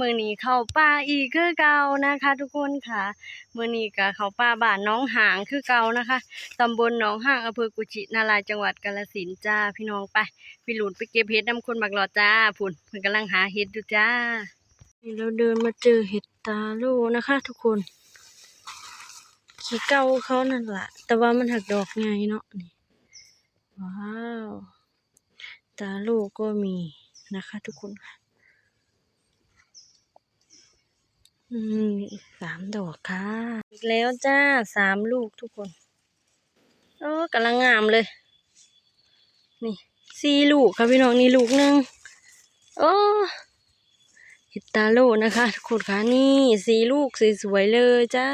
มือนี้เข้าป่าอีกคือเก่านะคะ ทุกคนค่ะ มือนี้ก็เข้าป่าบ้านน้องหางคือเก่านะคะตำบลหนองหางอำเภอกุชินารายจังหวัดกาฬสินธุ์จ้าพี่น้องไปพี่หลุนไปเก็บเห็ดน้ำคนบักหลอดจ้าพุ่นเพิ่นกำลังหาเห็ดอยู่จ้าเราเดินมาเจอเห็ดตาโลนะคะ ทุกคนขี้เก่าเขานั่นแหละแต่ว่ามันหักดอกไงเนาะนี่ว้าว ตาโลก็มีนะคะ ทุกคนค่ะ อืมอีก สามดอกค่ะ อีกแล้วจ้าสามลูกทุกคนโอ้กำลังงามเลย นี่สี่ลูกค่ะพี่น้องนี่ลูกหนึ่งโอ้ฮิตตาโลนะคะทุกคนคะนี่สี่ลูกสวยๆเลยจ้า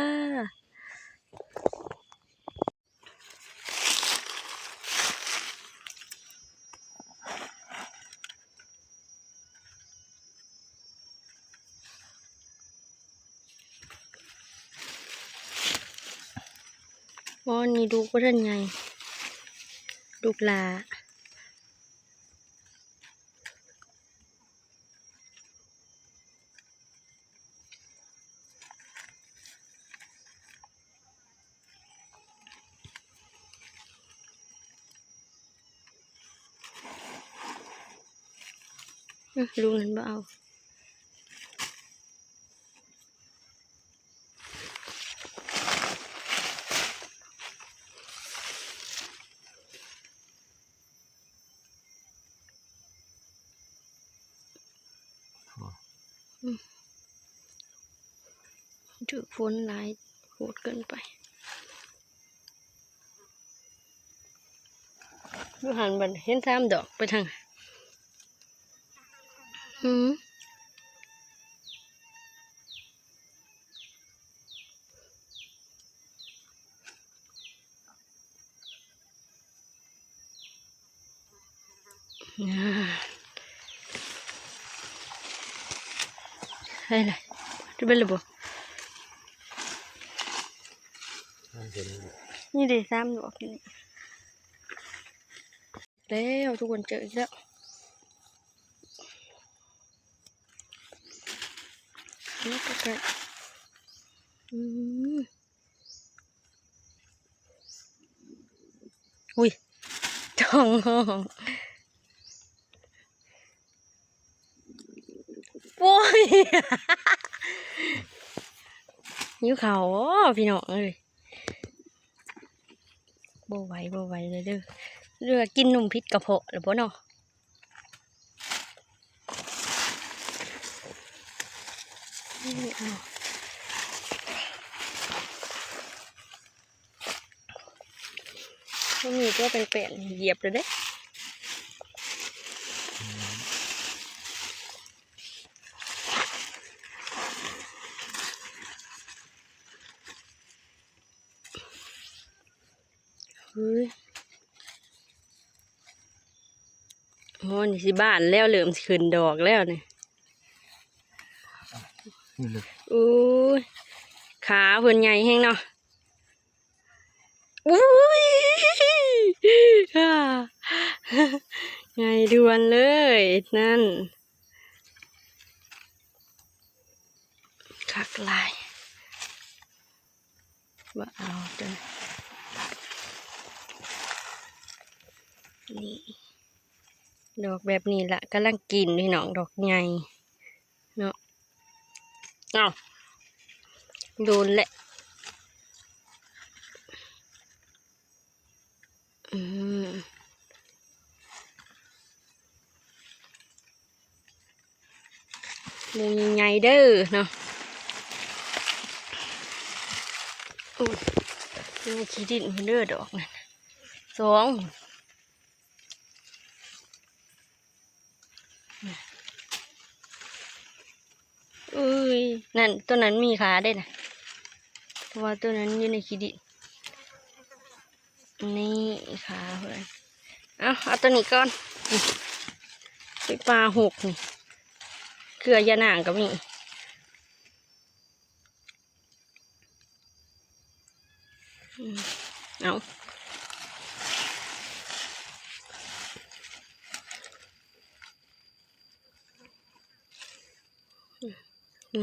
อ๋อนี่ดูก็ทันไงลูกลาลูกนั้นบ่เอา ฝนหลายโหดเกินไปดูหันบันเห็นสามดอกไปทางไหนหืมอ่าให้เลยจะเป็นระบบ นี่เดี๋ยวซ้ำดอกนี่แล้วทุกคนเจออีกแล้วนี่ก็แกะอืมอุ้ยท้องห้องโอ้ยนิ้วเขาพี่น้องเอ้ย บ่ไหวบ่ไหวเลยเด้อเรือกินนุ่มพิษกระเพาะหรือเปล่าเนาะนี่เอาบ่มีตัวเป็นแปลนเหยียบเลยเด้ โอ้นี่สิบ้านแล้วเหลิมสิขึ้นดอกแล้วเนี่ยนี่เลยอู้ยขาเพิ่นใหญ่แฮงเนาะอุ้ยฮ่าใหญ่ด่วนเลย นั่นคักหลายว่าเอาเด้อนี่ ดอกแบบนี้ละกำลังกินพี่น้องดอกใหญ่เนาะเอาโดนแหละอืมหมูใหญ่เด้อเนาะอุ้ยขี้ดินมันเด้อดอกนั่นสอง อุ้ย นั่นตัวนั้นมีขาได้นะเพราะว่าตัวนั้นอยู่ในขีดินี่ขาเพื่อนเอาเอาตัวนี้ก่อนไปปลาหกนี่เกลือยาหนางก็มีเอาอืม เ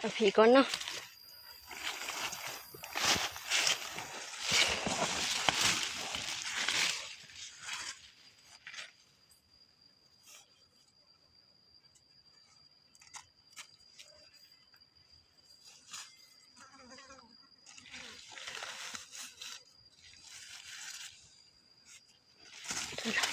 อาผีก่อนเนาะอิ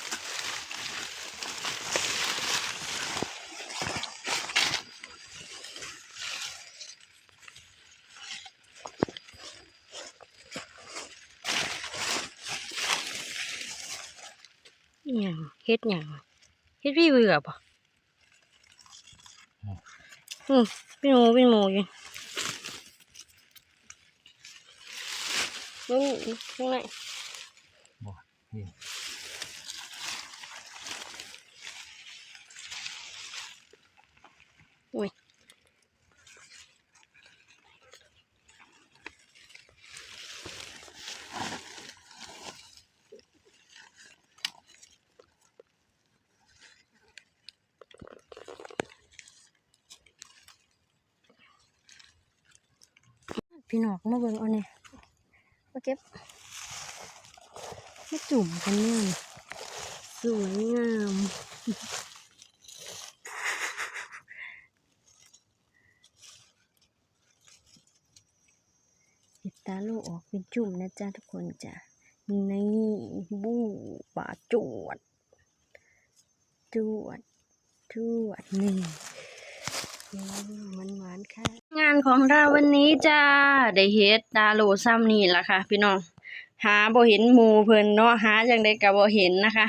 หยังเฮ็ดหยังเฮ็ดพี่เบื่อป่ะอืมเป็นหมูเป็นหมูอยู่มึงมึงไหนบ่นี่ พี่นอกมาเบิ่งเอาเนี่ยมาเก็บมาจุ่มกันเนี่ยสวยงามปิดตาลูกออกเป็นจุ่มนะจ๊ะทุกคนจ้ะนี่บูป่าจวด จวด จวดนี่มันหวานค่ะ ของเราวันนี้จ้าได้เฮ็ดดาโลซ้ำนี่ล่ะค่ะ พี่น้องหาบ่เห็นหมูเพิ่นเนาะหาจังได๋ก็บ่เห็นนะคะ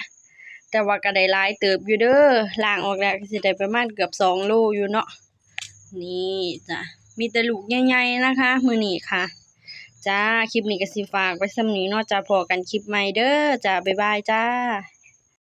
แต่ว่าก็ได้หลายเติบอยู่เด้อล้างออกแล้วก็สิได้ประมาณเกือบ2โลอยู่เนาะนี่จ้ะมีแต่ลูกใหญ่ๆนะคะ มื้อนี้ค่ะจ้าคลิปนี้ก็สิฝากไว้สำนี้เนาะจ้าพอกันคลิปใหม่เด้อจ้าบ๊ายบายจ้า